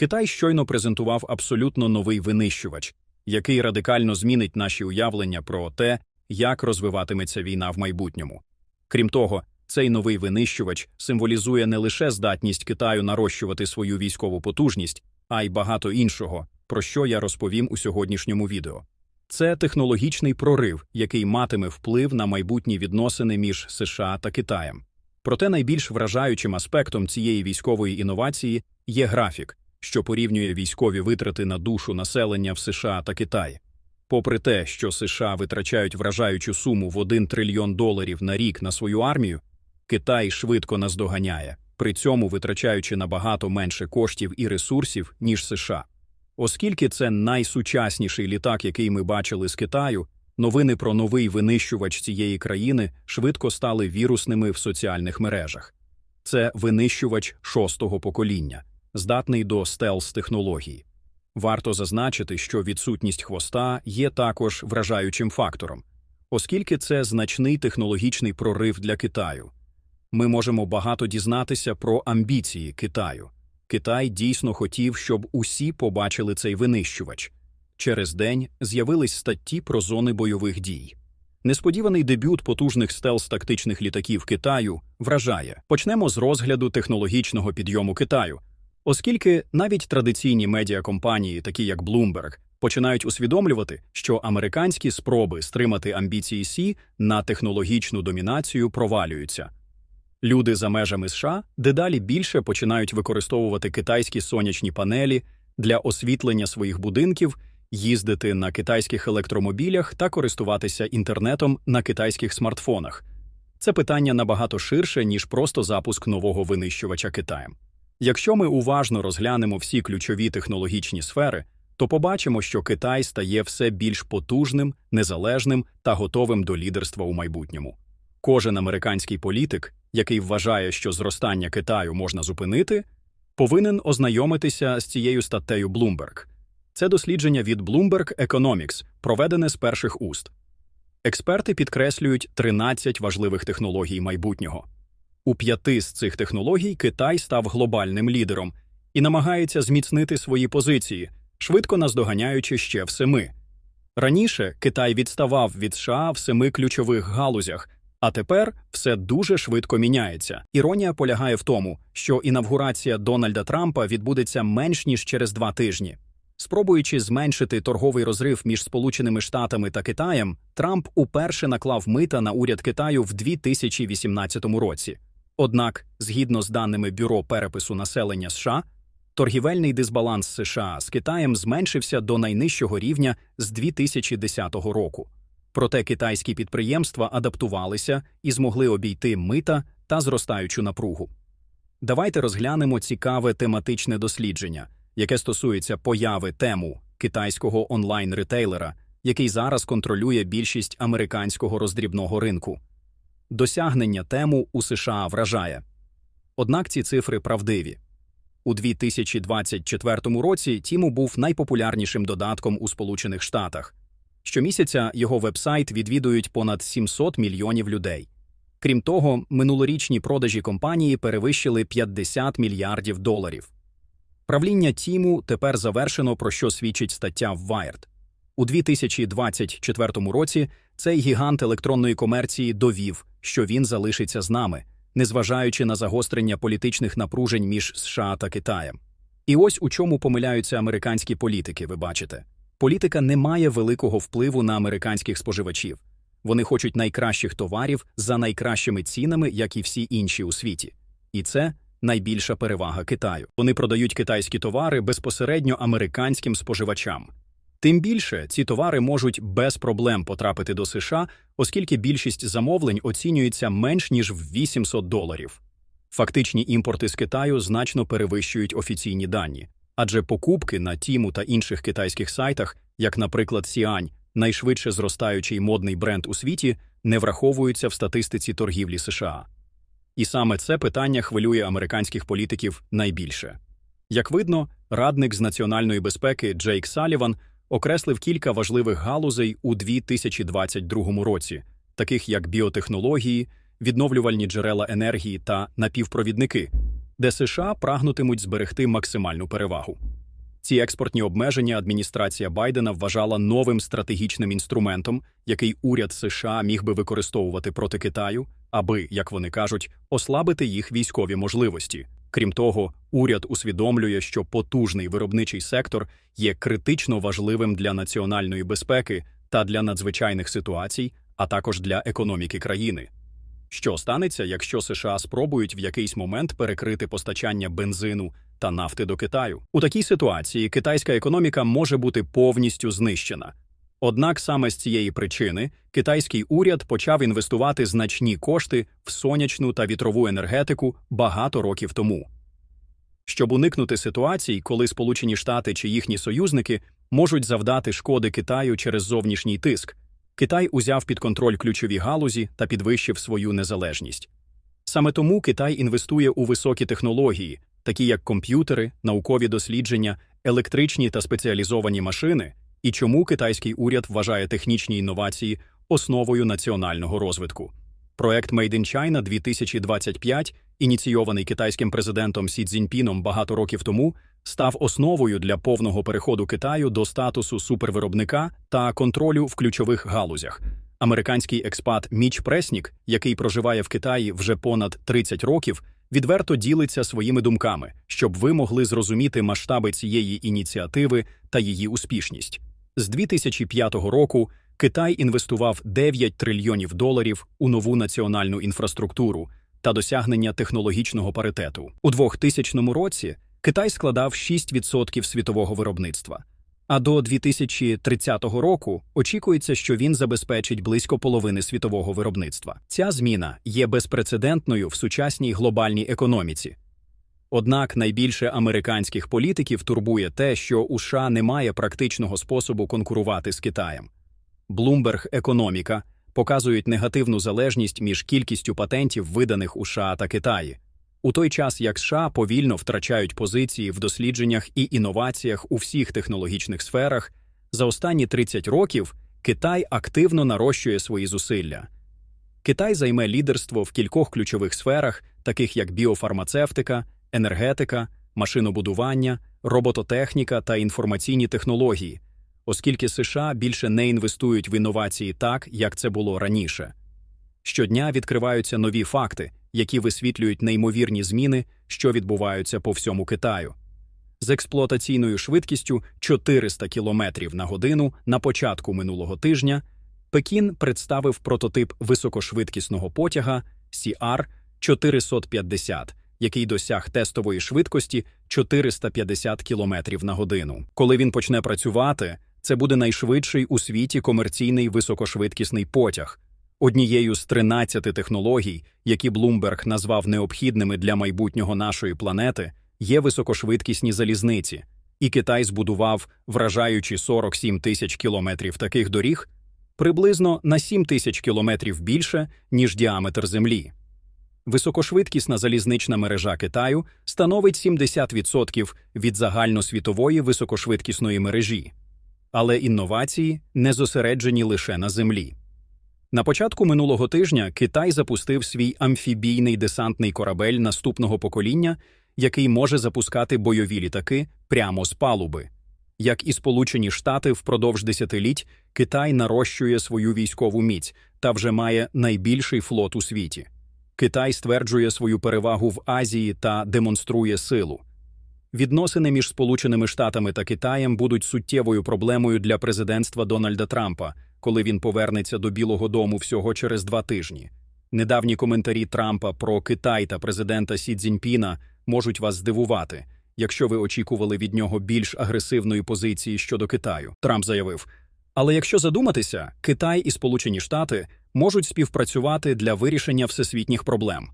Китай щойно презентував абсолютно новий винищувач, який радикально змінить наші уявлення про те, як розвиватиметься війна в майбутньому. Крім того, цей новий винищувач символізує не лише здатність Китаю нарощувати свою військову потужність, а й багато іншого, про що я розповім у сьогоднішньому відео. Це технологічний прорив, який матиме вплив на майбутні відносини між США та Китаєм. Проте найбільш вражаючим аспектом цієї військової інновації є графік, що порівнює військові витрати на душу населення в США та Китаї. Попри те, що США витрачають вражаючу суму в 1 трильйон доларів на рік на свою армію, Китай швидко наздоганяє, при цьому витрачаючи набагато менше коштів і ресурсів, ніж США. Оскільки це найсучасніший літак, який ми бачили з Китаю, новини про новий винищувач цієї країни швидко стали вірусними в соціальних мережах. Це винищувач шостого покоління, здатний до стелс-технології. Варто зазначити, що відсутність хвоста є також вражаючим фактором, оскільки це значний технологічний прорив для Китаю. Ми можемо багато дізнатися про амбіції Китаю. Китай дійсно хотів, щоб усі побачили цей винищувач. Через день з'явились статті про зони бойових дій. Несподіваний дебют потужних стелс-тактичних літаків Китаю вражає. Почнемо з розгляду технологічного підйому Китаю, оскільки навіть традиційні медіакомпанії, такі як Bloomberg, починають усвідомлювати, що американські спроби стримати амбіції Сі на технологічну домінацію провалюються. Люди за межами США дедалі більше починають використовувати китайські сонячні панелі для освітлення своїх будинків, їздити на китайських електромобілях та користуватися інтернетом на китайських смартфонах. Це питання набагато ширше, ніж просто запуск нового винищувача Китаєм. Якщо ми уважно розглянемо всі ключові технологічні сфери, то побачимо, що Китай стає все більш потужним, незалежним та готовим до лідерства у майбутньому. Кожен американський політик, який вважає, що зростання Китаю можна зупинити, повинен ознайомитися з цією статтею Bloomberg. Це дослідження від Bloomberg Economics, проведене з перших уст. Експерти підкреслюють 13 важливих технологій майбутнього. У п'яти з цих технологій Китай став глобальним лідером і намагається зміцнити свої позиції, швидко наздоганяючи ще в семи. Раніше Китай відставав від США в семи ключових галузях. А тепер все дуже швидко міняється. Іронія полягає в тому, що інавгурація Дональда Трампа відбудеться менш ніж через два тижні. Спробуючи зменшити торговий розрив між Сполученими Штатами та Китаєм, Трамп уперше наклав мита на уряд Китаю в 2018 році. Однак, згідно з даними Бюро перепису населення США, торгівельний дисбаланс США з Китаєм зменшився до найнижчого рівня з 2010 року. Проте китайські підприємства адаптувалися і змогли обійти мита та зростаючу напругу. Давайте розглянемо цікаве тематичне дослідження, яке стосується появи тему китайського онлайн-ретейлера, який зараз контролює більшість американського роздрібного ринку. Досягнення тему у США вражає. Однак ці цифри правдиві. У 2024 році Тіму був найпопулярнішим додатком у Сполучених Штатах. Щомісяця його вебсайт відвідують понад 700 мільйонів людей. Крім того, минулорічні продажі компанії перевищили 50 мільярдів доларів. Правління Тіму тепер завершено, про що свідчить стаття в Wired. У 2024 році цей гігант електронної комерції довів, що він залишиться з нами, незважаючи на загострення політичних напружень між США та Китаєм. І ось у чому помиляються американські політики, ви бачите. Політика не має великого впливу на американських споживачів. Вони хочуть найкращих товарів за найкращими цінами, як і всі інші у світі. І це найбільша перевага Китаю. Вони продають китайські товари безпосередньо американським споживачам. Тим більше ці товари можуть без проблем потрапити до США, оскільки більшість замовлень оцінюється менш ніж в 800 доларів. Фактичні імпорти з Китаю значно перевищують офіційні дані адже покупки на Тіму та інших китайських сайтах, як, наприклад, Сіань, найшвидше зростаючий модний бренд у світі, не враховуються в статистиці торгівлі США. І саме це питання хвилює американських політиків найбільше. Як видно, радник з національної безпеки Джейк Саліван окреслив кілька важливих галузей у 2022 році, таких як біотехнології, відновлювальні джерела енергії та напівпровідники де США прагнутимуть зберегти максимальну перевагу. Ці експортні обмеження адміністрація Байдена вважала новим стратегічним інструментом, який уряд США міг би використовувати проти Китаю, аби, як вони кажуть, ослабити їх військові можливості. Крім того, уряд усвідомлює, що потужний виробничий сектор є критично важливим для національної безпеки та для надзвичайних ситуацій, а також для економіки країни. Що станеться, якщо США спробують в якийсь момент перекрити постачання бензину та нафти до Китаю? У такій ситуації китайська економіка може бути повністю знищена. Однак саме з цієї причини китайський уряд почав інвестувати значні кошти в сонячну та вітрову енергетику багато років тому. Щоб уникнути ситуацій, коли Сполучені Штати чи їхні союзники можуть завдати шкоди Китаю через зовнішній тиск, Китай узяв під контроль ключові галузі та підвищив свою незалежність. Саме тому Китай інвестує у високі технології, такі як комп'ютери, наукові дослідження, електричні та спеціалізовані машини, і чому китайський уряд вважає технічні інновації основою національного розвитку. Проект Made in China 2025, ініційований китайським президентом Сі Цзіньпіном багато років тому, став основою для повного переходу Китаю до статусу супервиробника та контролю в ключових галузях. Американський експат Міч Преснік, який проживає в Китаї вже понад 30 років, відверто ділиться своїми думками, щоб ви могли зрозуміти масштаби цієї ініціативи та її успішність. З 2005 року Китай інвестував 9 трильйонів доларів у нову національну інфраструктуру та досягнення технологічного паритету. У 2000 році Китай складав 6% світового виробництва. А до 2030 року очікується, що він забезпечить близько половини світового виробництва. Ця зміна є безпрецедентною в сучасній глобальній економіці. Однак найбільше американських політиків турбує те, що у США немає практичного способу конкурувати з Китаєм. Bloomberg Економіка показують негативну залежність між кількістю патентів, виданих у США та Китаї. У той час як США повільно втрачають позиції в дослідженнях і інноваціях у всіх технологічних сферах, за останні 30 років Китай активно нарощує свої зусилля. Китай займе лідерство в кількох ключових сферах, таких як біофармацевтика, енергетика, машинобудування, робототехніка та інформаційні технології, оскільки США більше не інвестують в інновації так, як це було раніше. Щодня відкриваються нові факти, які висвітлюють неймовірні зміни, що відбуваються по всьому Китаю. З експлуатаційною швидкістю 400 км на годину на початку минулого тижня Пекін представив прототип високошвидкісного потяга CR 450, який досяг тестової швидкості 450 км на годину. Коли він почне працювати, це буде найшвидший у світі комерційний високошвидкісний потяг. Однією з 13 технологій, які Блумберг назвав необхідними для майбутнього нашої планети, є високошвидкісні залізниці, і Китай збудував, вражаючи 47 тисяч кілометрів таких доріг, приблизно на 7 тисяч кілометрів більше, ніж діаметр Землі. Високошвидкісна залізнична мережа Китаю становить 70% від загальносвітової високошвидкісної мережі, але інновації не зосереджені лише на землі. На початку минулого тижня Китай запустив свій амфібійний десантний корабель наступного покоління, який може запускати бойові літаки прямо з палуби. Як і Сполучені Штати впродовж десятиліть Китай нарощує свою військову міць та вже має найбільший флот у світі. Китай стверджує свою перевагу в Азії та демонструє силу. Відносини між Сполученими Штатами та Китаєм будуть суттєвою проблемою для президентства Дональда Трампа коли він повернеться до Білого Дому всього через два тижні. Недавні коментарі Трампа про Китай та президента Сі Цзіньпіна можуть вас здивувати, якщо ви очікували від нього більш агресивної позиції щодо Китаю. Трамп заявив. Але якщо задуматися, Китай і Сполучені Штати можуть співпрацювати для вирішення всесвітніх проблем.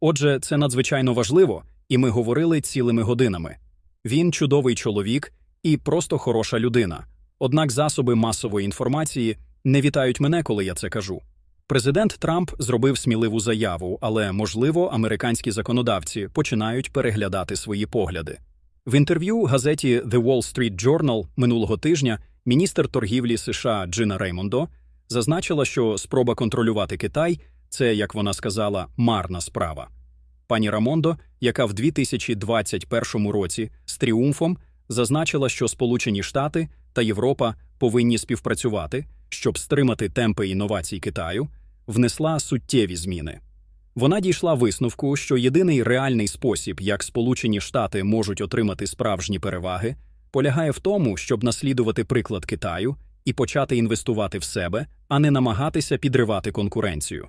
Отже, це надзвичайно важливо, і ми говорили цілими годинами. Він чудовий чоловік і просто хороша людина. Однак засоби масової інформації не вітають мене, коли я це кажу. Президент Трамп зробив сміливу заяву, але, можливо, американські законодавці починають переглядати свої погляди. В інтерв'ю газеті The Wall Street Journal минулого тижня міністр торгівлі США Джина Реймондо зазначила, що спроба контролювати Китай це, як вона сказала, марна справа. Пані Рамондо, яка в 2021 році з тріумфом зазначила, що Сполучені Штати та Європа повинні співпрацювати, щоб стримати темпи інновацій Китаю, внесла суттєві зміни. Вона дійшла висновку, що єдиний реальний спосіб, як Сполучені Штати можуть отримати справжні переваги, полягає в тому, щоб наслідувати приклад Китаю і почати інвестувати в себе, а не намагатися підривати конкуренцію.